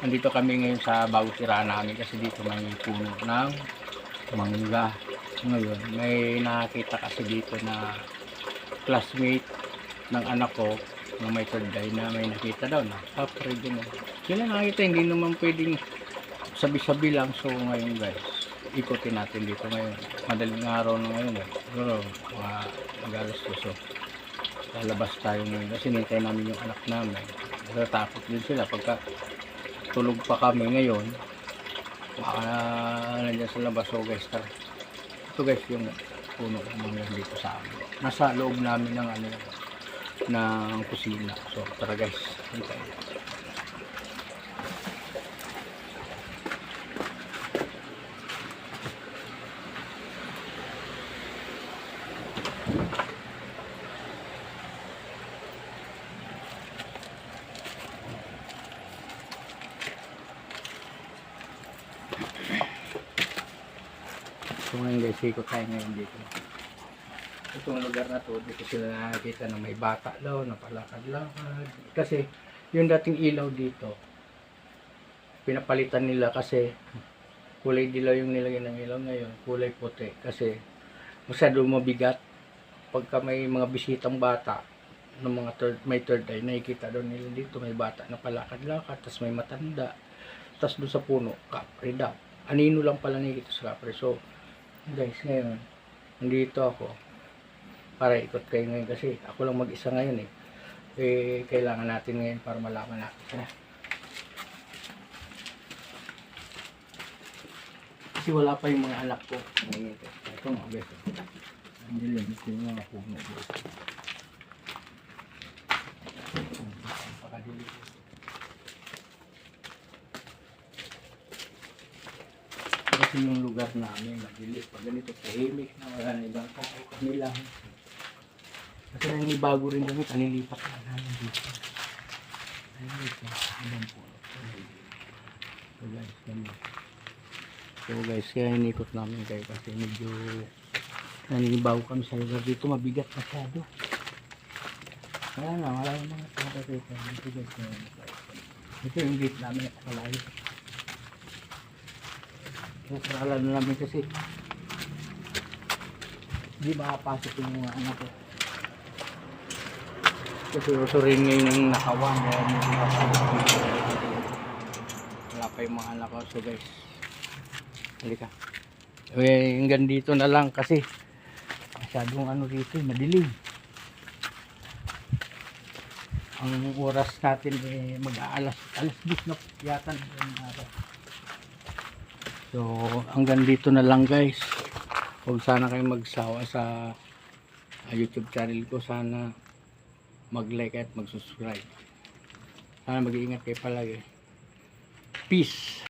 Nandito kami ngayon sa bago tirahan namin kasi dito may puno ng mangga. Ngayon, may nakakita kasi dito na classmate ng anak ko na may third na may nakita daw na kapre din. Sila nakita, hindi naman pwedeng sabi-sabi lang. So ngayon guys, ikutin natin dito ngayon. Madaling araw na ngayon eh. Siguro mga mag-alas so lalabas tayo ngayon kasi nintay namin yung anak namin. Natatakot din sila pagka tulog pa kami ngayon. Baka nandiyan sa labas. So guys tara. Ito guys yung puno mga dito sa amin. Nasa loob namin ng ano ng kusina. So tara guys. Dito So ngayon guys, ikot tayo ngayon dito. Itong lugar na to, dito sila nakakita na may bata daw, napalakad-lakad. Kasi yung dating ilaw dito, pinapalitan nila kasi kulay dilaw yung nilagay ng ilaw ngayon, kulay puti. Kasi masyado mabigat. Pagka may mga bisitang bata, ng mga third, may third eye, nakikita daw nila dito, may bata na palakad-lakad, tapos may matanda. Tapos doon sa puno, kapre daw. Anino lang pala nakikita sa kapre. So, guys ngayon nandito ako para ikot kayo ngayon kasi ako lang mag-isa ngayon eh. Eh kailangan natin ngayon para malaman natin kasi wala pa yung mga anak ko. Ito mga guys. Hindi lang ito yung mga puno. Dito Napakadilim. Kasi yung lugar namin madilis. Pag ganito tahimik na wala na ibang tao kami lang. Kasi nangibago rin kami kalilipat na namin dito. Dito ibang po. So guys ganun. So guys kaya inikot namin kayo kasi medyo nangibago kami sa lugar dito. Mabigat masyado. Kaya nga wala yung mga tao dito. Ito yung gate namin at malayo Nasarala na namin kasi hindi makapasok yung mga anak ko. Kasi uso rin ngayon ng nakawan kaya hindi makapasok. Wala pa yung mga anak ko. So guys, halika. Eh, hanggang dito na lang kasi masyadong ano dito, eh, madilim. Ang oras natin eh, mag-aalas, alas 10 na yata yung araw. So, hanggang dito na lang guys. Huwag sana kayo magsawa sa ah, YouTube channel ko. Sana mag-like at mag-subscribe. Sana mag-iingat kayo palagi. Peace!